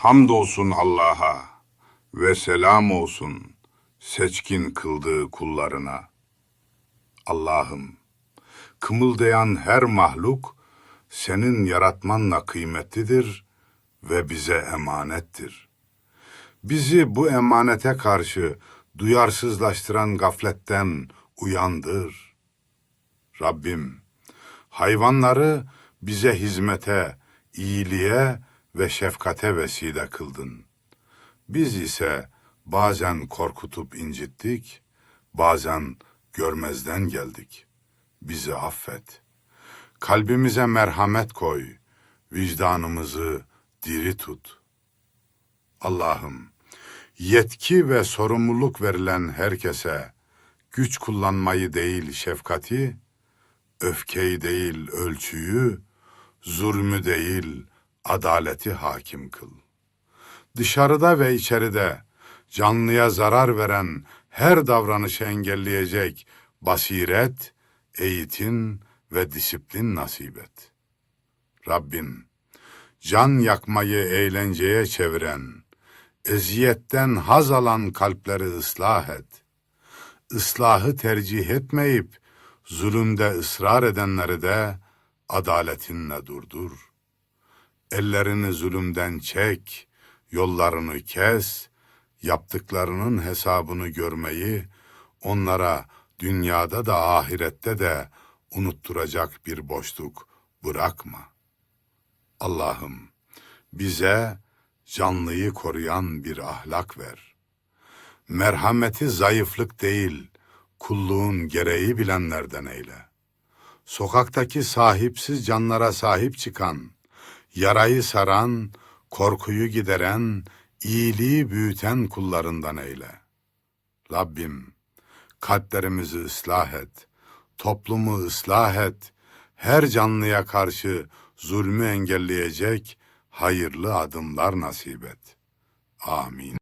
Hamdolsun Allah'a ve selam olsun seçkin kıldığı kullarına. Allah'ım, kımıldayan her mahluk senin yaratmanla kıymetlidir ve bize emanettir. Bizi bu emanete karşı duyarsızlaştıran gafletten uyandır. Rabbim, hayvanları bize hizmete, iyiliğe ve şefkate vesile kıldın. Biz ise bazen korkutup incittik, bazen görmezden geldik. Bizi affet. Kalbimize merhamet koy, vicdanımızı diri tut. Allah'ım, yetki ve sorumluluk verilen herkese güç kullanmayı değil şefkati, öfkeyi değil ölçüyü, zulmü değil adaleti hakim kıl. Dışarıda ve içeride canlıya zarar veren her davranışı engelleyecek basiret, eğitim ve disiplin nasip et. Rabbim, can yakmayı eğlenceye çeviren, eziyetten haz alan kalpleri ıslah et. Islahı tercih etmeyip zulümde ısrar edenleri de adaletinle durdur. Ellerini zulümden çek, yollarını kes, yaptıklarının hesabını görmeyi onlara dünyada da ahirette de unutturacak bir boşluk bırakma. Allah'ım bize canlıyı koruyan bir ahlak ver. Merhameti zayıflık değil, kulluğun gereği bilenlerden eyle. Sokaktaki sahipsiz canlara sahip çıkan, yarayı saran, korkuyu gideren, iyiliği büyüten kullarından eyle. Rabbim, kalplerimizi ıslah et, toplumu ıslah et, her canlıya karşı zulmü engelleyecek hayırlı adımlar nasip et. Amin.